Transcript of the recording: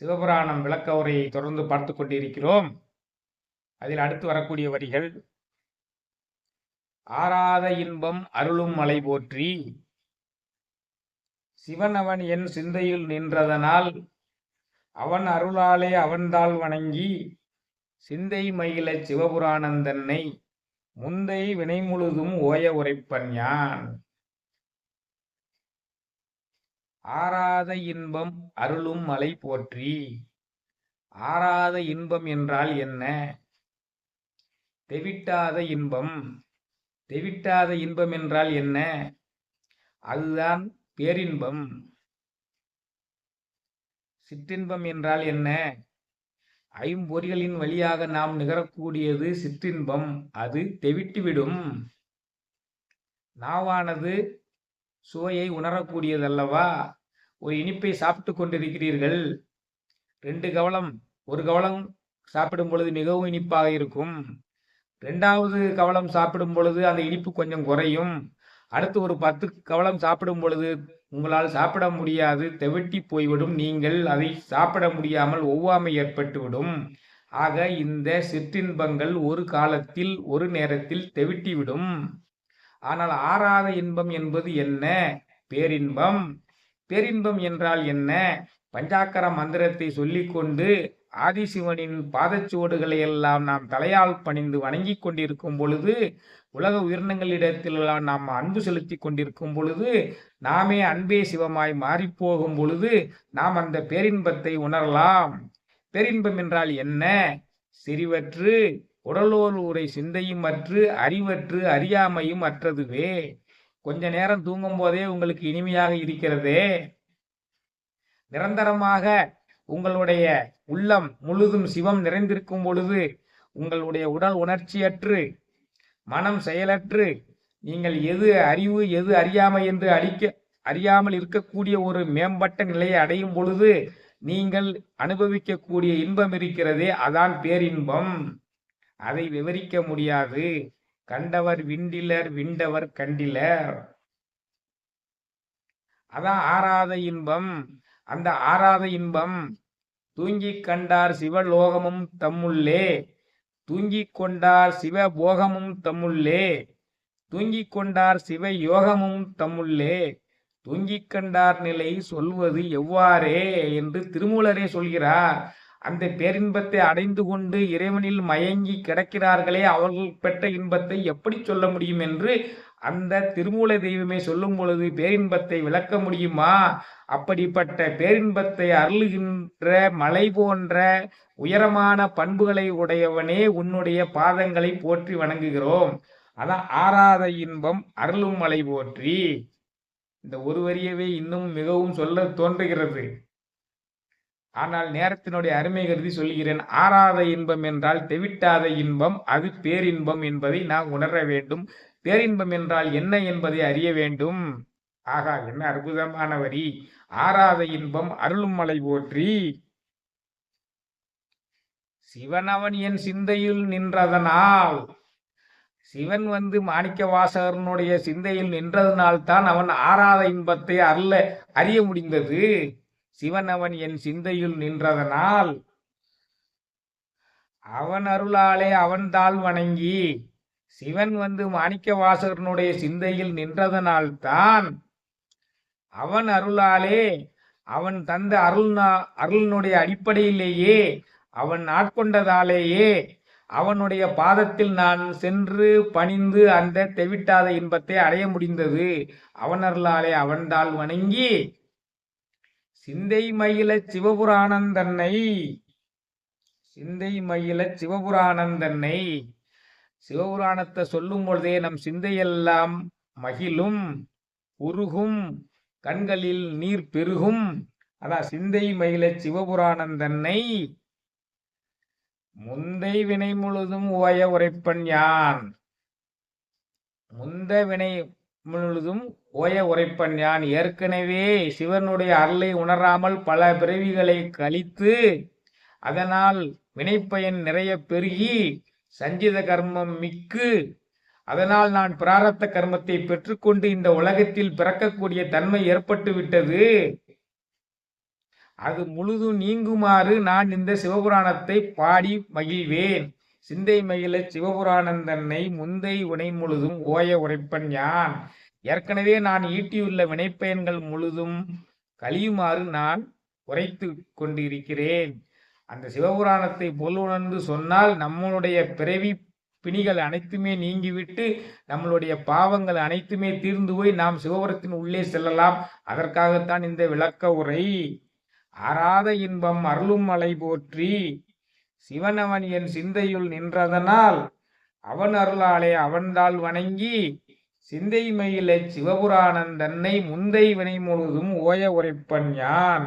சிவபுராணம் விளக்க உரையை தொடர்ந்து பார்த்து கொண்டிருக்கிறோம். அதில் அடுத்து வரக்கூடிய வரிகள் ஆராத இன்பம் அருளும் மலை போற்றி சிவன் அவன் என் சிந்தையில் நின்றதனால் அவன் அருளாலே அவன்தாள் வணங்கி சிந்தை மயில சிவபுராணந்தன்னை முந்தை வினை முழுதும் ஓய உரைப்பன் யான். ஆறாத இன்பம் அருளும் மலை போற்றி. ஆறாத இன்பம் என்றால் என்ன? தெவிட்டாத இன்பம். தெவிட்டாத இன்பம் என்றால் என்ன? அதுதான் பேரின்பம். சிற்றின்பம் என்றால் என்ன? ஐம்பொறிகளின் வழியாக நாம் நிகரக்கூடியது சிற்றின்பம். அது தெவிட்டுவிடும். நாவானது சுவையை உணரக்கூடியதல்லவா? ஒரு இனிப்பை சாப்பிட்டு கொண்டிருக்கிறீர்கள். ரெண்டு கவலம் ஒரு கவலம் சாப்பிடும் பொழுது மிகவும் இனிப்பாக இருக்கும். ரெண்டாவது கவலம் சாப்பிடும் பொழுது அந்த இனிப்பு கொஞ்சம் குறையும். அடுத்து ஒரு பத்து கவலம் சாப்பிடும் பொழுது உங்களால் சாப்பிட முடியாது. தெவட்டி போய்விடும் நீங்கள். அதை சாப்பிட முடியாமல் ஒவ்வாமை ஏற்பட்டுவிடும். ஆக இந்த சிற்றின்பங்கள் ஒரு காலத்தில் ஒரு நேரத்தில் தெவிட்டிவிடும். ஆனால் ஆறாத இன்பம் என்பது என்ன? பேரின்பம். பேரின்பம் என்றால் என்ன? பஞ்சாக்கர மந்திரத்தை சொல்லிக்கொண்டு ஆதிசிவனின் பாதச்சுவடுகளை எல்லாம் நாம் தலையால் பணிந்து வணங்கி கொண்டிருக்கும் பொழுது உலக உயிரினங்களிடத்திலெல்லாம் நாம் அன்பு செலுத்தி கொண்டிருக்கும் பொழுது நாமே அன்பே சிவமாய் மாறிப்போகும் பொழுது நாம் அந்த பேரின்பத்தை உணரலாம். பேரின்பம் என்றால் என்ன? சிறிவற்று உடலோர் உரை சிந்தையும் அற்று அறிவற்று அறியாமையும் அற்றதுவே. கொஞ்ச நேரம் தூங்கும் போதே உங்களுக்கு இனிமையாக இருக்கிறதே. நிரந்தரமாக உங்களுடைய உள்ளம் முழுதும் சிவம் நிறைந்திருக்கும் பொழுது உங்களுடைய உடல் உணர்ச்சியற்று மனம் செயலற்று நீங்கள் எது அறிவு எது அறியாமை என்று அழிக்க அறியாமல் இருக்கக்கூடிய ஒரு மேம்பட்ட நிலையை அடையும் பொழுது நீங்கள் அனுபவிக்கக்கூடிய இன்பம் இருக்கிறதே. அதான் பேரின்பம். அதை விவரிக்க முடியாது. கண்டவர் விண்டிலர் விண்டவர் கண்டிலர். அதான் ஆறாத இன்பம். அந்த ஆறாத இன்பம் தூங்கி கண்டார் சிவலோகமும் தம்முள்ளே. தூங்கி கொண்டார் சிவபோகமும் தம்முள்ளே. தூங்கி கொண்டார் சிவ யோகமும் தம்முள்ளே. தூங்கி கண்டார் நிலை சொல்வது எவ்வாறே என்று திருமூலரே சொல்கிறார். அந்த பேரின்பத்தை அடைந்து கொண்டு இறைவனில் மயங்கி கிடக்கிறார்களே அவர்கள் பெற்ற இன்பத்தை எப்படி சொல்ல முடியும் என்று அந்த திருமூல தெய்வமே சொல்லும் பொழுது பேரின்பத்தை விளக்க முடியுமா? அப்படிப்பட்ட பேரின்பத்தை அருளுகின்ற மலை போன்ற உயரமான பண்புகளை உடையவனே உன்னுடைய பாதங்களை போற்றி வணங்குகிறோம். அதான் ஆறாத இன்பம் அருளும் மலை போற்றி. இந்த ஒரு வரியவே இன்னும் மிகவும் சொல்ல தோன்றுகிறது. ஆனால் நேரத்தினுடைய அருமை கருதி சொல்கிறேன் ஆறாத இன்பம் என்றால் தெவிட்டாத இன்பம் அது பேரின்பம் என்பதை நாம் உணர வேண்டும். பேரின்பம் என்றால் என்ன என்பதை அறிய வேண்டும். ஆகா என்ன அற்புதமான வரி. ஆறாத இன்பம் அருளும் மலை போற்றி. சிவனவன் என் சிந்தையில் நின்றதனால் சிவன் வந்து மாணிக்க வாசகரனுடைய சிந்தையில் நின்றதனால் தான் அவன் ஆறாத இன்பத்தை அருள அறிய முடிந்தது. சிவன் அவன் என் சிந்தையில் நின்றதனால் அவன் அருளாலே அவன் தாழ் வணங்கி சிவன் வந்து மாணிக்க வாசகனுடைய சிந்தையில் நின்றதனால்தான் அவன் அருளாலே அவன் தந்த அருள் அருளினுடைய அடிப்படையிலேயே அவன் ஆட்கொண்டதாலேயே அவனுடைய பாதத்தில் நான் சென்று பணிந்து அந்த தெவிட்டாத இன்பத்தை அடைய முடிந்தது. அவன் அருளாலே அவன்தாள் வணங்கி சிந்தை மயில சிவபுராணந்தன்னை. சிந்தை மயில சிவபுராணந்தன்னை. சிவபுராணத்தை சொல்லும் பொழுதே நம் சிந்தையெல்லாம் மகிழும் உருகும் கண்களில் நீர் பெருகும். அதான் சிந்தை மயில சிவபுராணந்தன்னை. முந்தை வினை முழுதும் ஓய உரைப்பன் யான். முந்த வினை முழுதும் ஓய உரைப்பன் யான். ஏற்கனவே சிவனுடைய அருளை உணராமல் பல பிறவிகளை கழித்து அதனால் வினைப்பயன் நிறைய பெருகி சஞ்சித கர்மம் மிக்கு. அதனால் நான் பிராரத்த கர்மத்தை பெற்றுக்கொண்டு இந்த உலகத்தில் பிறக்கக்கூடிய தன்மை ஏற்பட்டு விட்டது. அது முழுதும் நீங்குமாறு நான் இந்த சிவபுராணத்தை பாடி மகிழ்வேன். சிந்தை மகிழ சிவபுராணந்தன்னை முந்தை உனை முழுதும் ஓய உரைப்பன் யான்? ஏற்கனவே நான் ஈட்டியுள்ள வினைப்பயன்கள் முழுதும் கழியுமாறு நான் உரைத்து கொண்டிருக்கிறேன். அந்த சிவபுராணத்தை பொல் உணர்ந்து சொன்னால் நம்மளுடைய பிறவி பிணிகள் அனைத்துமே நீங்கிவிட்டு நம்மளுடைய பாவங்கள் அனைத்துமே தீர்ந்து போய் நாம் சிவபுரத்தின் உள்ளே செல்லலாம். அதற்காகத்தான் இந்த விளக்க உரை. ஆறாத இன்பம் அருளும் மலை போற்றி. சிவனவன் என் சிந்தையுள் நின்றதனால் அவன் அருளாலே அவன்தாள் வணங்கி சிந்தை மயிலை சிவபுராணன் தன்னை முந்தை வினை முழுதும் ஓய உரைப்பன் யான்?